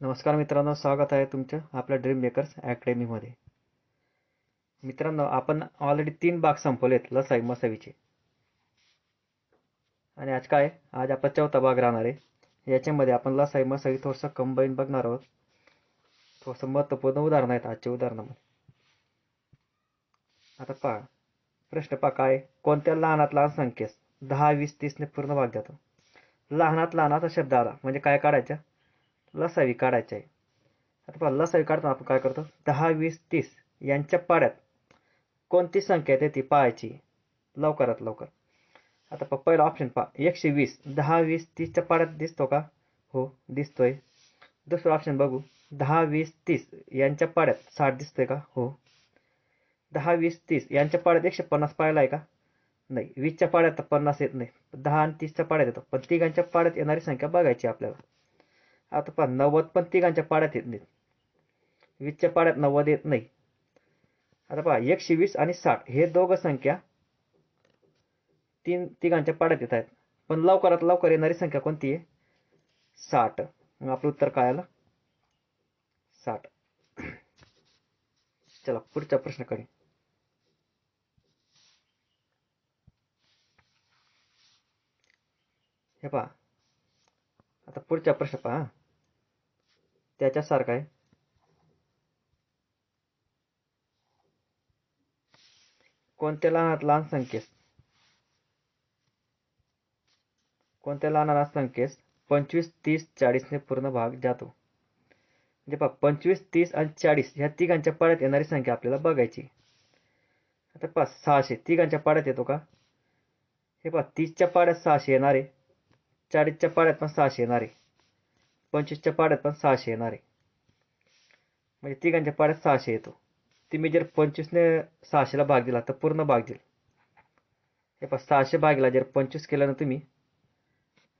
नमस्कार मित्रांनो स्वागत आहे तुमचं आपल्या ड्रीम मेकर्स अकॅडमीमध्ये मित्रांनो आपण ऑलरेडी तीन भाग संपवलेत लसाई मसावीचे. आणि आज काय? आज आपला चौथा भाग राहणार आहे. याच्यामध्ये आपण लसाई मसावी थोडंसं कंबाईन बघणार आहोत. थोडंसं महत्त्वपूर्ण उदाहरण आहेत आजच्या उदाहरणामध्ये. आता पहा. प्रश्न पहा काय? कोणत्या लहानात लहान संख्येस दहा वीस तीसने पूर्ण भाग जातो लहानात लहानाचा शब्द आला. म्हणजे काय काढायचं? लसावी काढायची आहे. आता पहा लसावी काढताना आपण काय करतो? दहा वीस तीस यांच्या पाड्यात कोणती संख्या येते ती पाहायची. लवकरात लवकर. आता पहा पहिला ऑप्शन पहा. एकशे वीस दहा वीस तीसच्या पाड्यात दिसतो का? हो दिसतोय. दुसरं ऑप्शन बघू. दहा वीस तीस यांच्या पाड्यात साठ दिसतोय का? हो. दहा वीस तीस यांच्या पाड्यात एकशे पन्नास पाहिला आहे का? नाही. वीसच्या पाड्यात तर पन्नास येत नाही. दहा आणि तीसच्या पाड्यात येतो. पण तिघांच्या पाड्यात येणारी संख्या बघायची आपल्याला. आता पहा नव्वद पण तिघांच्या पाड्यात येत नाहीत. वीसच्या पाड्यात नव्वद येत नाही. आता पहा एकशे वीस आणि साठ हे दोघं संख्या तीन तिघांच्या पाड्यात येत आहेत. पण लवकरात लवकर येणारी संख्या कोणती आहे? साठ. मग आपलं उत्तर काय आलं? साठ. चला पुढच्या प्रश्नाकडे हे पहा. आता पुढचा प्रश्न पहा त्याच्यासारखा आहे. कोणत्या लहानात लहान संख्येस कोणत्या लहानाला संख्येस पंचवीस तीस चाळीसने पूर्ण भाग जातो. म्हणजे पहा पंचवीस तीस आणि चाळीस ह्या तिघांच्या पाड्यात येणारी संख्या आपल्याला बघायची. आता पहा सहाशे. तिघांच्या पाड्यात येतो का? हे पहा तीसच्या पाड्यात सहाशे येणार. आहे चाळीसच्या पाड्यात पण सहाशे येणार. आहे पंचवीसच्या पाड्यात पण सहाशे येणार आहे. म्हणजे तिघांच्या पाड्यात सहाशे येतो. तुम्ही जर पंचवीसने सहाशेला भाग दिला तर पूर्ण भाग देईल. हे पण सहाशे भागीला जर पंचवीस केलं ना तुम्ही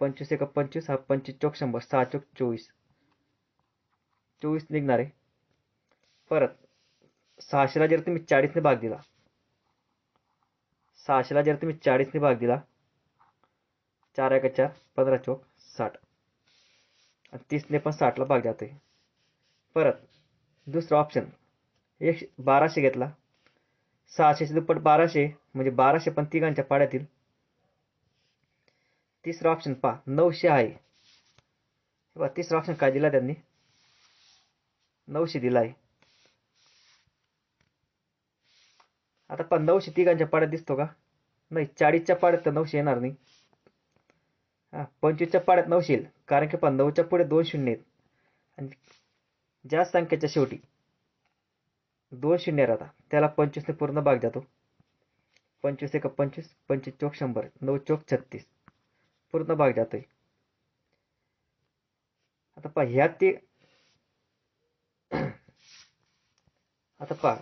पंचवीस एका पंचवीस हा पंचवीस चौक शंभर सहा चौक चोवीस. चोवीस निघणार आहे. परत सहाशेला जर तुम्ही चाळीसने भाग दिला सहाशेला जर तुम्ही चाळीसने भाग दिला चार एका चार पंधरा चौक साठ. तीसने पण साठला भाग जातोय. परत दुसरा ऑप्शन एक बाराशे घेतला. सहाशेचे दुप्पट बाराशे म्हणजे बाराशे पण तिघांच्या पाड्यातील. तिसरा ऑप्शन पहा नऊशे आहे. बघा तिसरा ऑप्शन काय दिला त्यांनी? नऊशे दिला आहे आता पण नऊशे तिघांच्या पाड्यात दिसतो का? नाही चाळीसच्या पाड्यात तर नऊशे येणार नाही. हा पंचवीसच्या पाड्यात नऊशे कारण की पण नऊच्या पुढे दोन शून्य आहेत. आणि ज्या संख्येच्या शेवटी दोन शून्य राहता त्याला पंचवीसने पूर्ण भाग जातो. पंचवीस एक पंचवीस पंचवीस चौक शंभर नऊ चौक छत्तीस पूर्ण भाग जातोय. आता पहा ह्या ते आता पहा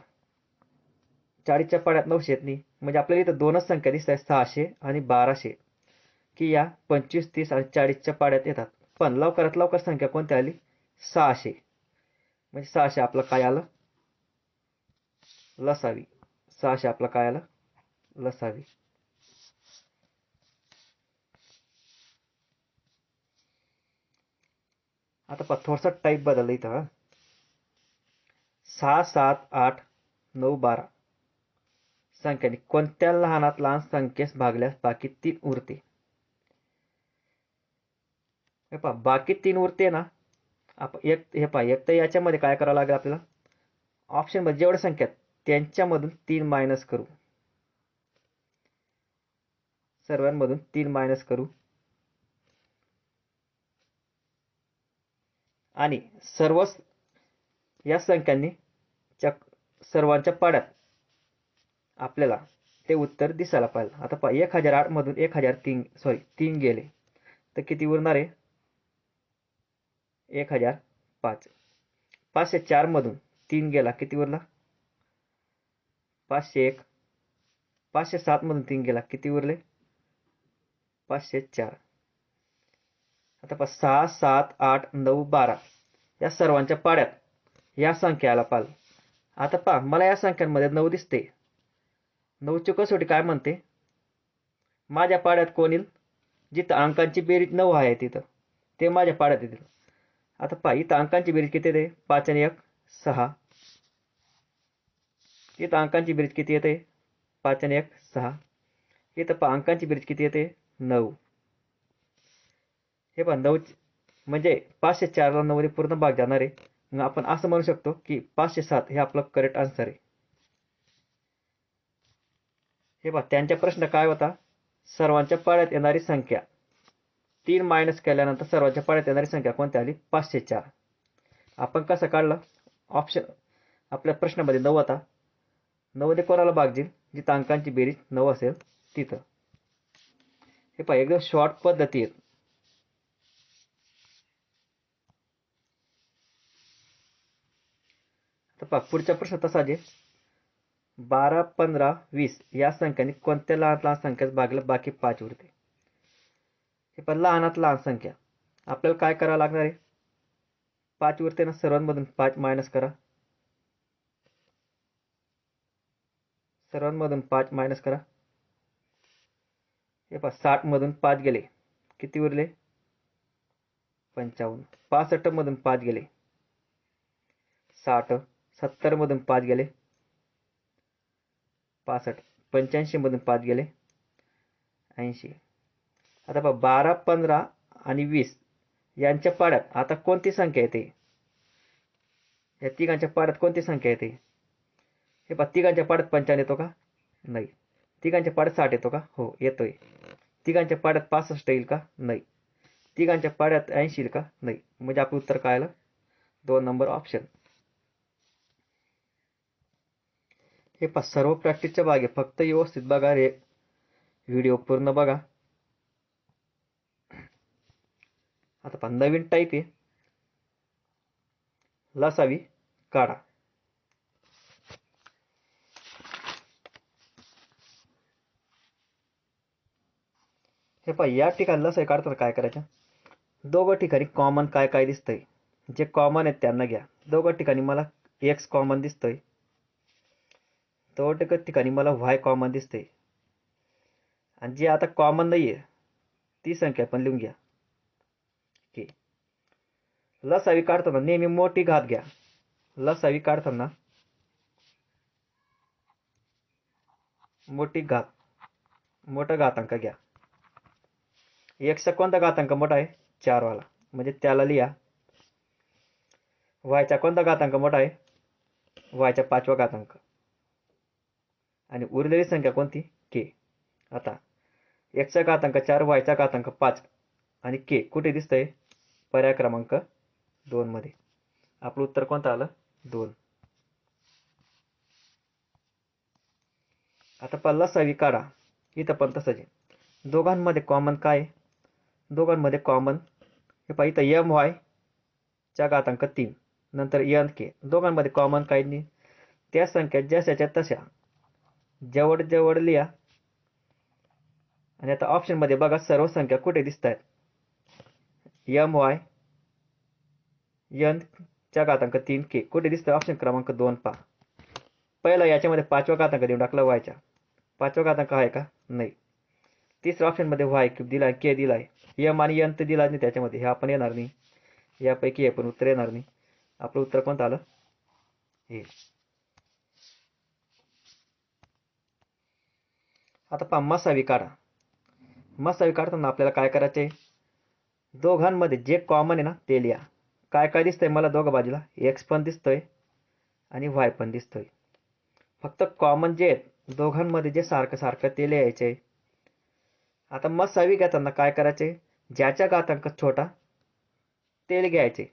चाळीसच्या पाड्यात नऊशे येत नाही म्हणजे आपल्याला इथं दोनच संख्या दिसत आहेत सहाशे आणि बाराशे. की या पंचवीस तीस आणि चाळीसच्या पाड्यात येतात. पण लवकरात लवकर संख्या कोणती आली? सहाशे. म्हणजे सहाशे आपलं काय आलं? लसावी. सहाशे आपलं काय आलं? लसावी. आता पहा थोडसा टाईप बदलला इथं. हा सहा सात आठ नऊ बारा. संख्याने कोणत्या लहानात लहान संख्येस भागल्यास बाकी तीन उरते हे पहा बाकी तीन उरते ना आप एक हे पहा एक तर याच्यामध्ये काय करावं लागेल आपल्याला? ऑप्शनमध्ये जेवढ्या संख्या आहेत त्यांच्यामधून तीन मायनस करू. सर्वांमधून तीन मायनस करू. आणि सर्व या संख्यांनी च्या सर्वांच्या पाड्यात आपल्याला ते उत्तर दिसायला पाहिजे. आता पहा एक हजार आठ मधून एक हजार तीन सॉरी तीन गेले. तर किती उरणार आहे? एक हजार पाच. पाचशे चार मधून तीन गेला. किती उरला पाचशे एक. पाचशे सात मधून तीन गेला. किती उरले पाचशे चार. आता पा सहा सात आठ नऊ बारा. या सर्वांच्या पाड्यात या संख्या आला पाल. आता पहा मला या संख्यांमध्ये नऊ दिसते. नऊची कसोटी काय म्हणते? माझ्या पाड्यात कोण येईल? जिथं अंकांची बेरीज नऊ आहे तिथं. ते माझ्या पाड्यात येतील. आता पहा इथं अंकांची बेरीज किती येते? पाच आणि एक सहा. इथं अंकांची बेरीज किती येते? पाच आणि एक सहा. इथं पहा अंकांची बेरीज किती येते? नऊ. हे पहा नऊ म्हणजे पाचशे चारला नऊमध्ये पूर्ण भाग जाणार आहे. मग आपण असं म्हणू शकतो की पाचशे सात हे आपलं करेक्ट आन्सर आहे. हे पहा त्यांच्या प्रश्न काय होता? सर्वांच्या पाळ्यात येणारी संख्या. तीन मायनस केल्यानंतर सर्वांच्या पाड्यात येणारी संख्या कोणती आली? पाचशे चार. आपण कसं काढलं? ऑप्शन आपल्या प्रश्नामध्ये नऊ आता. नऊमध्ये कोणाला भाग जी जिथं अंकांची बेरीज नऊ असेल तिथं. हे पहा एकदम शॉर्ट पद्धती आहेत तर पहा पुढचा प्रश्न तसा जे बारा पंधरा वीस या संख्याने कोणत्या लहान लहान संख्येत भागलं? बाकी पाच उरते हे पण लहानात लहान संख्या. आपल्याला काय करावं लागणार आहे? पाच उरते ना सर्वांमधून पाच मायनस करा. सर्वांमधून पाच मायनस करा. हे पहा साठ मधून पाच गेले. किती उरले? पंचावन्न. पासष्ट मधून पाच गेले. साठ सत्तर मधून पाच गेले. पासष्ट पंच्याऐंशी मधून पाच गेले. ऐंशी. आता बघ बारा पंधरा आणि वीस यांच्या पाड्यात आता कोणती संख्या येते? या तिघांच्या पाड्यात कोणती संख्या येते? हे पहा तिघांच्या पाड्यात पंचावन्न येतो का? नाही. तिघांच्या पाड्यात साठ येतो का? हो येतोय. तिघांच्या पाड्यात पासष्ट येईल का? नाही. तिघांच्या पाड्यात ऐंशी येईल का? नाही. म्हणजे आपलं उत्तर काय आलं? दोन नंबर ऑप्शन हे पहा सर्व प्रॅक्टिसच्या बागे फक्त व्यवस्थित बघा रे व्हिडिओ पूर्ण बघा. आता पण नवीन टाईप आहे. लसावी काढा. हे पहा या ठिकाणी लसाई काढताना काय करायचं? दोघं ठिकाणी कॉमन काय काय दिसतंय? जे कॉमन आहेत त्यांना घ्या. दोघं ठिकाणी मला एक्स कॉमन दिसतोय. दोघं ठिकाणी मला व्हाय कॉमन दिसतंय. आणि जे आता कॉमन नाही आहे ती संख्या पण लिहून घ्या. की लसावी काढताना नेहमी मोठी घात घ्या. लसावी काढताना मोठी घात मोठा घातांक घ्या. एकचा कोणता घातांक मोठा आहे चार वाला म्हणजे त्याला लिहा. वायचा कोणता घातांक मोठा आहे? वायचा पाचवा घातांक. आणि उरलेली संख्या कोणती? के. आता एकचा घातांक चार वायचा घातांक पाच. आणि के कुठे दिसतंय? पर्याय क्रमांक दोनमध्ये आपलं उत्तर कोणतं आलं? दोन. आता पल्ला सवी काढा. इथं पण तसंच आहे. दोघांमध्ये कॉमन काय? दोघांमध्ये कॉमन हे पहा इथं एम वाय च्या घातांक तीन. नंतर एन के दोघांमध्ये कॉमन काही नाही? त्या संख्या जशाच्या तशा जवळ जवळ लिहा. आणि आता ऑप्शनमध्ये बघा सर्व संख्या कुठे दिसत आहेत एम वाय एन च्या घातांक तीन के कुठे दिसतं ऑप्शन क्रमांक दोन पहा. पहिला याच्यामध्ये पाचवा घातांक देऊन टाकला व्हायचा पाचवा घातांक आहे का? नाही. तिसऱ्या ऑप्शनमध्ये वाय क्यूब दिलाय के दिलाय. यम आणि यंत दिला नाही त्याच्यामध्ये. हे आपण येणार नाही. यापैकी हे पण उत्तर येणार नाही. आपलं उत्तर कोणतं आलं? हे आता पहा मसावी काढा. मसावी काढताना आपल्याला काय करायचंय? दोघांमध्ये जे कॉमन आहे ना ते लिहा. काय काय दिसतंय मला दोघं बाजूला? एक्स पण दिसतोय आणि वाय पण दिसतोय. फक्त कॉमन जे आहेत दोघांमध्ये जे सारखं सारखं ते लिहायचंय आता मसावी घेताना काय करायचे? ज्याच्या घातांक छोटा ते घ्यायचे.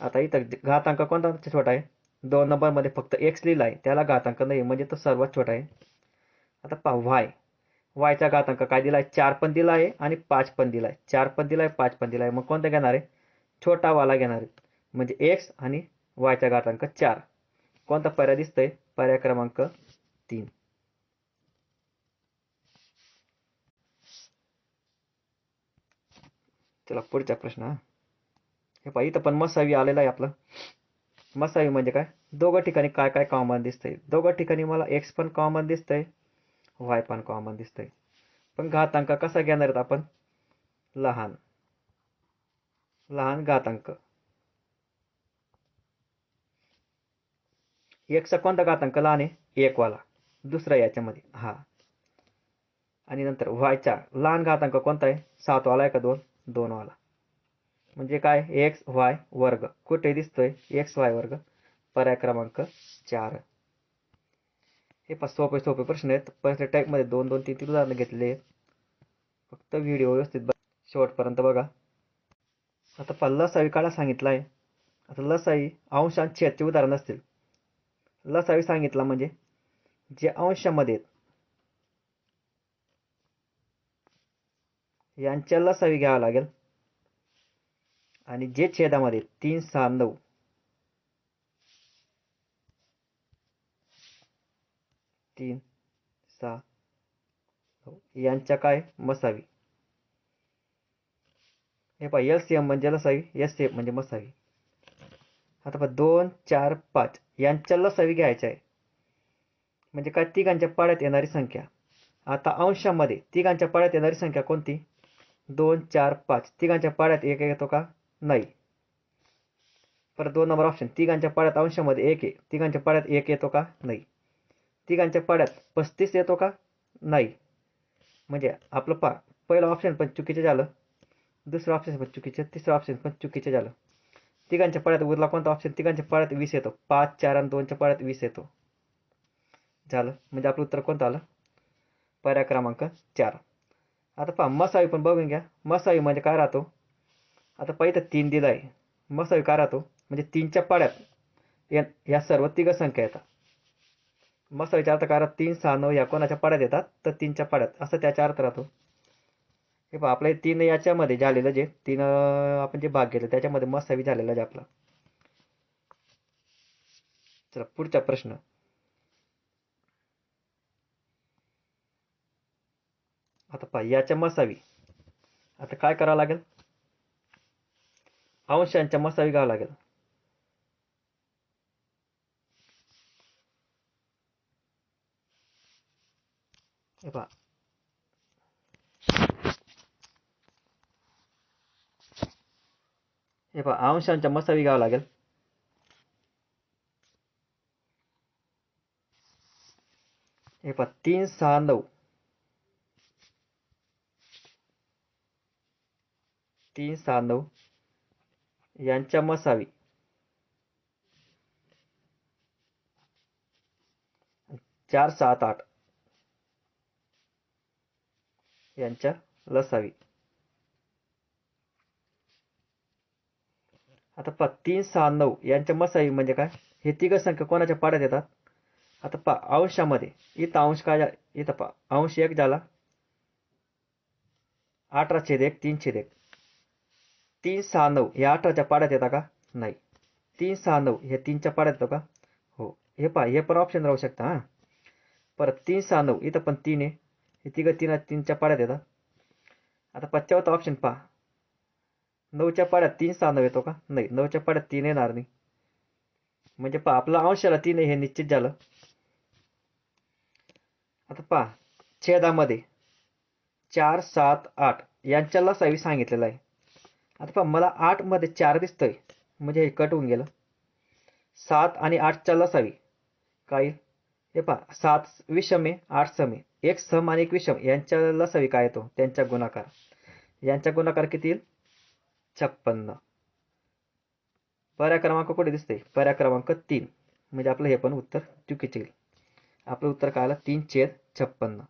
आता इथं घातांक कोणता छोटा आहे? दोन नंबरमध्ये फक्त एक्स लिहिला आहे त्याला घातांक नाही म्हणजे तो सर्वात छोटा आहे. आता पहा वाय वायचा घातांक काय दिलाय? चार पण दिला आहे आणि पाच पण दिलाय. चार पण दिलाय पाच पण दिलाय. मग कोणता घेणार आहे? छोटा वाला घेणार आहे. म्हणजे एक्स आणि वायचा घातांक चार. कोणता पर्याय दिसतोय? पर्याय क्रमांक तीन. चला पुढचा प्रश्न. हे पहा इथं पण मसावी आलेला आहे आपलं. मसावी म्हणजे काय? दोघं ठिकाणी काय काय कॉमन दिसतंय? दोघं ठिकाणी मला एक्स पण कॉमन दिसतंय. वाय पण कॉमन दिसतंय. पण घातांक कसा घेणार आहेत आपण? लहान. लहान घातांक. एकचा कोणता घातांक? लहान आहे. एकवाला दुसरा याच्यामध्ये. हा. आणि नंतर वायचा लहान घातांक कोणता आहे? सातवाला आहे का दोन? दोनवाला म्हणजे काय? एक्स वाय वर्ग. कुठे दिसतोय? एक्स वाय वर्ग. पर्याय क्रमांक चार. हे पाच सोपे सोपे प्रश्न आहेत. पहिल्या टाईपमध्ये दोन दोन तीन तीन उदाहरणं घेतले आहेत. फक्त व्हिडिओ व्यवस्थित बघ. शेवटपर्यंत बघा. आता पण लसावी काळा सांगितला आहे आता लसावी अंश आणि छेदचे उदाहरण असतील. लसावी सांगितला म्हणजे जे अंशामध्ये यांच्या लसावी घ्यावं लागेल. आणि जे छेदामध्ये तीन सहा नऊ. तीन सहा यांच्या काय? मसावी हे पहा एल सी एम म्हणजे लसावी एस सी एम म्हणजे मसावी आता पहा दोन चार पाच. यांच्या लसावी घ्यायच्या आहे. म्हणजे काय? तिघांच्या पाड्यात येणारी संख्या. आता अंशामध्ये तिघांच्या पाड्यात येणारी संख्या कोणती? दोन चार पाच. तिघांच्या पाड्यात एक येतो का? नाही. परत दोन नंबर ऑप्शन. तिघांच्या पाड्यात अंशामध्ये एक आहे. तिघांच्या पाड्यात एक येतो का? नाही. तिघांच्या पाड्यात पस्तीस येतो का? नाही. म्हणजे आपलं पा पहिलं ऑप्शन पण चुकीचं झालं दुसरं ऑप्शन पण चुकीचं. तिसरं ऑप्शन पण चुकीचं झालं तिघांच्या पाड्यात उरला कोणता ऑप्शन तिघांच्या पाड्यात वीस येतो. पाच चार आणि दोनच्या पाड्यात वीस येतो. झालं. म्हणजे आपलं उत्तर कोणतं आलं? पर्याय क्रमांक चार. आता पहा मसावी पण बघून घ्या. मसावी म्हणजे काय राहतो? आता पहिलं तीन दिलं आहे मसावी काय राहतो? म्हणजे तीनच्या पाड्यात या या सर्व तिघ संख्या येतात. मस्त अर्थ काय तीन सहा नऊ या कोणाच्या पाड्यात येतात तर तीनच्या पाड्यात. असं त्याचा अर्थ राहतो. हे पहा आपले तीन याच्यामध्ये झालेलं जे तीन आपण जे भाग घेतलं त्याच्यामध्ये मसावी झालेला जे आपला. चला पुढचा प्रश्न. आता पहा याच्या मसावी. आता काय करावं लागेल? अंशांच्या मसावी घ्यावं लागेल. हे पहा हे पहा अंशांच्या मसावी घ्यावं लागेल हे पहा तीन सहा नऊ तीन सहा नऊ यांच्या मसावी चार सात आठ यांच्या लसावी. आता पहा तीन सहा नऊ यांच्या मसावी म्हणजे काय? हे तिघ संख्या कोणाच्या पाड्यात येतात? आता पहा अंशामध्ये. इथं अंश काय इथं पहा अंश एक झाला अठरा छेद एक तीन छेद एक. तीन सहा नऊ हे अठराच्या पाड्यात येतात का? नाही. तीन सहा नऊ हे तीनच्या पाड्यात येतो का? हो. हे पहा हे पण ऑप्शन राहू शकता हां. परत तीन सहा नऊ इथं पण तीन आहे. हे तिघं तीन तीनच्या पाड्यात येतात आता पच्च्यावरचा ऑप्शन पहा. नऊच्या पाड्यात तीन सहा नऊ येतो का? नाही नऊच्या पाड्यात तीन येणार नाही. म्हणजे पहा आपला अंशाला तीन हे निश्चित झालं. आता पहा छेदामध्ये चार सात आठ यांच्याला लसावी सांगितलेलं आहे. आता पहा मला आठमध्ये चार दिसतंय. म्हणजे हे कट होऊन गेलं. सात आणि आठच्या लसावी काय? हे पहा सात विषमे आठ समे. एक सम आणि एक विषम यांच्या लसवी काय येतो? त्यांच्या गुणाकार. यांचा गुणाकार किती येईल? छप्पन्न. पर्याय क्रमांक कुठे दिसते पर्याय क्रमांक तीन. म्हणजे आपलं हे पण उत्तर चुकीचे येईल. आपलं उत्तर काय आलं? तीन छेद छप्पन्न.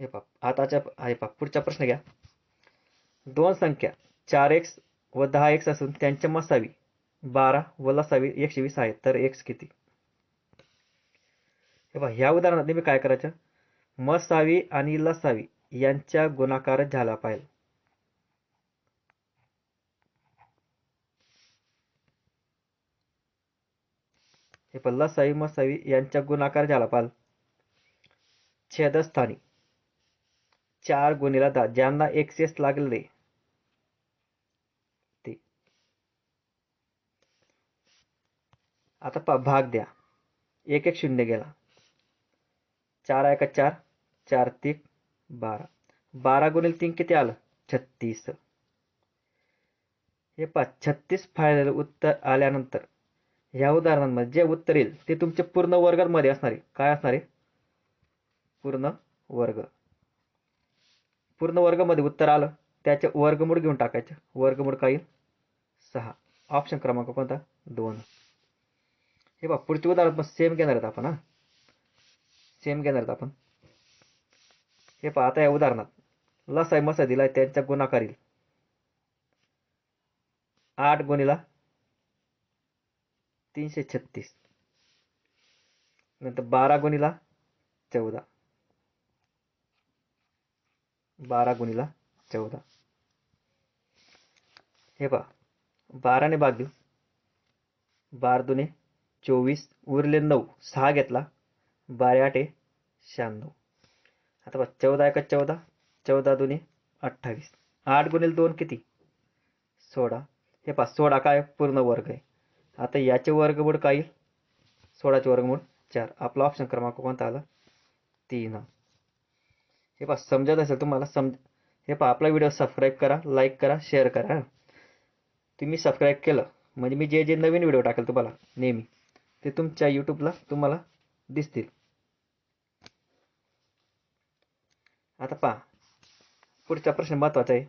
हे पाप आताच्या हे पाप पुढचा प्रश्न घ्या. दोन संख्या चार एक्स व दहा एक्स असून त्यांच्या मसावी बारा व लसावी एकशे वीस आहे तर एक्स किती? हे ह्या उदाहरणात नेहमी काय करायचं? मसावी आणि लसावी यांच्या गुणाकार झाला पाहिजे. हे पण लसावी मसावी यांच्या गुणाकार झाला पाहिजे. छेदस्थानी. चार गुणीला दहा ज्यांना एक्सेस लागले ते आता पहा भाग द्या. एक एक शून्य गेला. चार एका चार चार तीन बारा. बारा गुणिले तीन किती आलं? छत्तीस. हे पा छत्तीस फायनल उत्तर आल्यानंतर ह्या उदाहरणांमध्ये जे उत्तर येईल ते तुमचे पूर्ण वर्गामध्ये असणार आहे. काय असणारे पूर्ण वर्ग. पूर्ण वर्गामध्ये उत्तर आलं. त्याचे वर्गमूळ घेऊन टाकायचं. वर्गमूळ काय येईल? सहा. ऑप्शन क्रमांक कोणता? दोन. हे बघ पुढचे उदाहरण पण सेम घेणार आहेत आपण हा. सेम घेणार आहेत आपण. हे पहा आता या उदाहरणात. लसाय मसा दिलाय त्यांचा गुणाकार येईल आठ गुणीला तीनशे छत्तीस. नंतर बारा गुणीला चौदा. बारा गुणीला चौदा. हे पहा बाराने भाग देऊ बार दुने चोवीस उरले नऊ सहा घेतला. बारा आठे शहाण्णव. आता बघ चौदा एका चौदा चौदा दोन्ही अठ्ठावीस. आठ गुणिले दोन किती? सोळा. हे पहा सोळा काय पूर्ण वर्ग आहे. आता याचे वर्गमूळ काय येईल? सोळाचे वर्गमूळ चार. आपला ऑप्शन क्रमांक कोणता आला? तीन. हे पहा समजत असेल तुम्हाला समज हे पहा आपला व्हिडिओ सबस्क्राईब करा लाईक करा शेअर करा तुम्ही सबस्क्राईब केलं म्हणजे मी जे जे नवीन व्हिडिओ टाकेल तुम्हाला नेहमी. ते तुमच्या यूट्यूबला तुम्हाला दिसतील. आता पहा. पुढचा प्रश्न महत्त्वाचा आहे.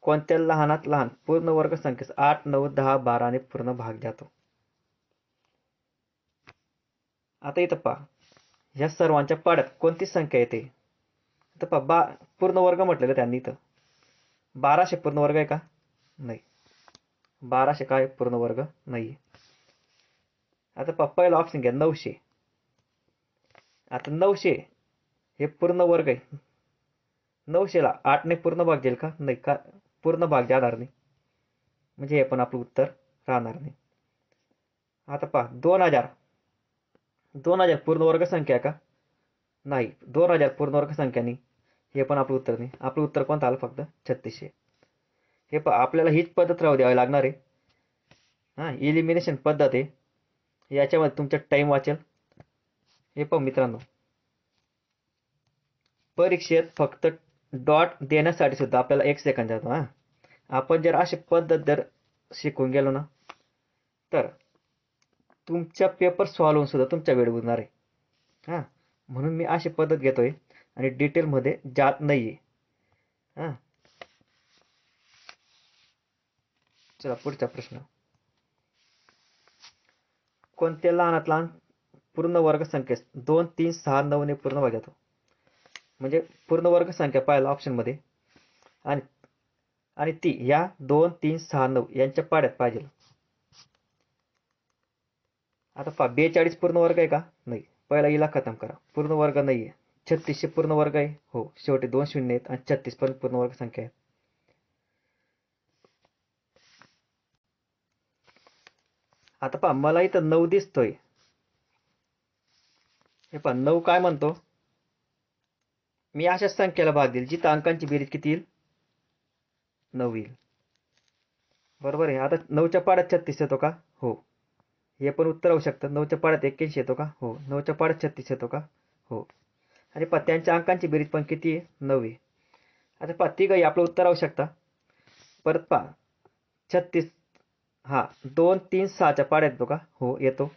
कोणत्या लहानात लहान पूर्ण वर्ग संख्येस आठ नऊ दहा बाराने पूर्ण भाग जातो? आता इथं पहा. ह्या सर्वांच्या पाड्यात कोणती संख्या येते? तर पहा बा पूर्ण वर्ग म्हटलेलं त्यांनी इथं. बाराशे पूर्ण वर्ग आहे का? नाही. बाराशे काय? पूर्ण वर्ग नाही आता पहा पहिला ऑप्शन घ्या नऊशे. आता नऊशे हे पूर्ण वर्ग आहे. नऊशेला आठने पूर्ण भाग जाईल का? नाही का पूर्ण भाग जाणार नाही म्हणजे हे पण आपलं उत्तर राहणार नाही. आता पहा दोन हजार. दोन हजार पूर्ण वर्ग संख्या का? नाही दोन हजार पूर्ण वर्ग संख्या नाही. हे पण आपलं उत्तर नाही. आपलं उत्तर कोणतं? आलं फक्त छत्तीसशे. हे पहा आपल्याला हीच पद्धत राहू द्यावी लागणार आहे. हां इलिमिनेशन पद्धत आहे. याच्यामध्ये तुमचा टाईम वाचेल. हे पण मित्रांनो. परीक्षेत फक्त डॉट देण्यासाठी सुद्धा आपल्याला एक सेकंद जातो हां. आपण जर अशी पद्धत जर शिकून गेलो ना तर तुमच्या पेपर सॉल्व होऊन सुद्धा तुमचा वेळ उरणार आहे. हां. म्हणून मी अशी पद्धत घेतोय आणि डिटेलमध्ये जात नाही आहे हां. चला पुढचा प्रश्न. कोणत्या लहानात लहान पूर्ण वर्ग संख्या दोन तीन सहा नऊने पूर्ण भाग येतो म्हणजे पूर्ण वर्ग संख्या पाहिला ऑप्शनमध्ये आणि आणि ती या दोन तीन सहा नऊ यांच्या पाड्यात पाहिजे. आता पहा बेचाळीस पूर्ण वर्ग आहे का? नाही. पहिला इला खतम करा. पूर्ण वर्ग नाही आहे छत्तीसशे पूर्ण वर्ग आहे. हो शेवटी दोन शून्य आहेत आणि छत्तीस पण पूर्ण वर्ग संख्या आहे. आता पहा मला इथं नऊ दिसतोय. हे पहा नऊ काय म्हणतो? मी अशा संख्येला भाग देईल जिथं अंकांची बेरीज किती येईल? नऊ येईल. बरोबर आहे. आता नऊच्या पाड्यात छत्तीस येतो का? हो. हे पण उत्तर होऊ शकतं. नऊच्या पाड्यात एक्क्याऐंशी येतो का? हो. नऊच्या पाड्यात छत्तीस येतो का? हो. आणि पहा त्यांच्या अंकांची बेरीज पण किती आहे? नऊ आहे. आता पहा तिघही आपलं उत्तर आवश्यकता शकता. परत पहा छत्तीस हा दोन तीन सहाच्या पाड्यात येतो का हो येतो.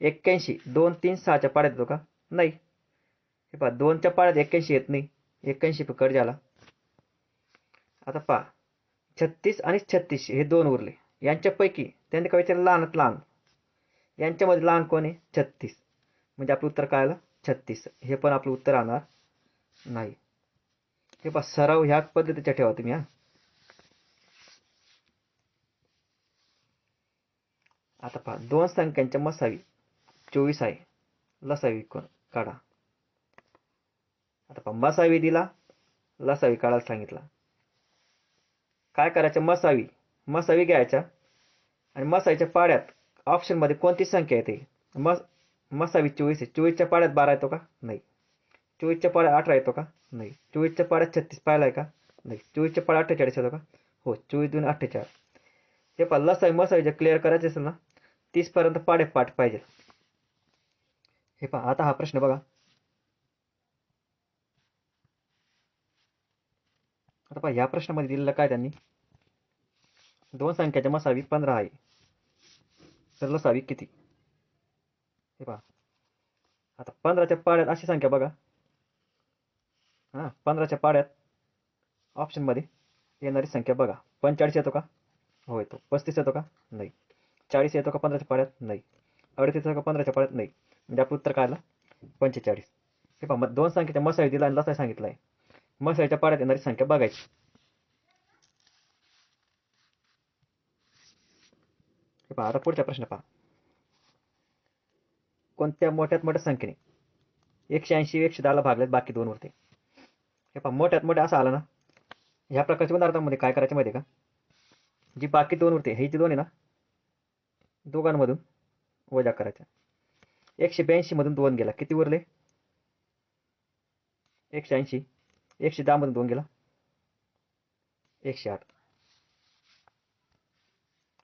एक्क्याऐंशी दोन तीन सहाच्या पाड्यात येतो का नाही. हे पहा दोनच्या पाड्यात एक्क्याऐंशी येत नाही. एक्क्याऐंशी कट झाला. आता पहा छत्तीस आणि छत्तीस हे दोन उरले. यांच्यापैकी त्यांनी काय विचारलं? लहानात लहान. यांच्यामध्ये लहान कोण आहे? छत्तीस. म्हणजे आपलं उत्तर काय आलं? छत्तीस. हे पण आपलं उत्तर राहणार नाही. हे पहा सराव ह्याच पद्धतीच्या ठेवा तुम्ही हा. आता पहा दोन संख्यांच्या मसावी. चोवीस आहे. लसावी कोण? काढा. आता पहा मसावी दिला लसावी काढायला सांगितला. काय करायचं? मसावी. मसावी घ्यायच्या आणि मसावीच्या पाड्यात ऑप्शनमध्ये कोणती संख्या येते? मस मसावी चोवीस आहे. चोवीसच्या पाड्यात बारा येतो का? नाही. चोवीसच्या पाड्यात अठरा येतो का? नाही. चोवीसच्या पाड्यात छत्तीस पाहिला आहे का? नाही. चोवीसच्या पाड्यात अठ्ठेचाळीस येतो का? हो चोवीस दोन अठ्ठेचाळीस. हे पहा लसावी मसावी क्लिअर करायचे असेल ना तीसपर्यंत पाडेपाठ पाहिजे हे पहा आता हा प्रश्न बघा. आता पहा या प्रश्नामध्ये दिलेलं काय त्यांनी? दोन संख्याच्या मसावी पंधरा आहे. तर लसावी किती? हे पहा. आता पंधराच्या पाड्यात अशी संख्या बघा. हां पंधराच्या पाड्यात ऑप्शनमध्ये येणारी संख्या बघा. पंचाळीस येतो का? हो येतो पस्तीस येतो का? नाही. चाळीस येतो का पंधराच्या पाड्यात नाही. अडतीस येतो का पंधराच्या पाड्यात नाही. म्हणजे आपलं उत्तर काय आलं? पंचेचाळीस. हे पहा मग दोन संख्येच्या मसाळी दिला आणि लसावी सांगितलं आहे मसाळीच्या पाड्यात येणारी संख्या बघायची. हे पहा आता पुढचा प्रश्न पहा. कोणत्या मोठ्यात मोठ्या संख्येने? एकशे ऐंशी एकशे दहाला भागलेत बाकी दोन उरते हे पहा मोठ्यात मोठ्या असं आलं ना ह्या प्रकारच्या पदार्थांमध्ये काय करायचं माहिती का? जी बाकी दोन उरते हे जी दोन आहे ना दोघांमधून वजा करायच्या एकशे ब्याऐंशीमधून दोन गेला. किती उरले? एकशे ऐंशी. एकशे दहामधून दोन गेला. एकशे आठ.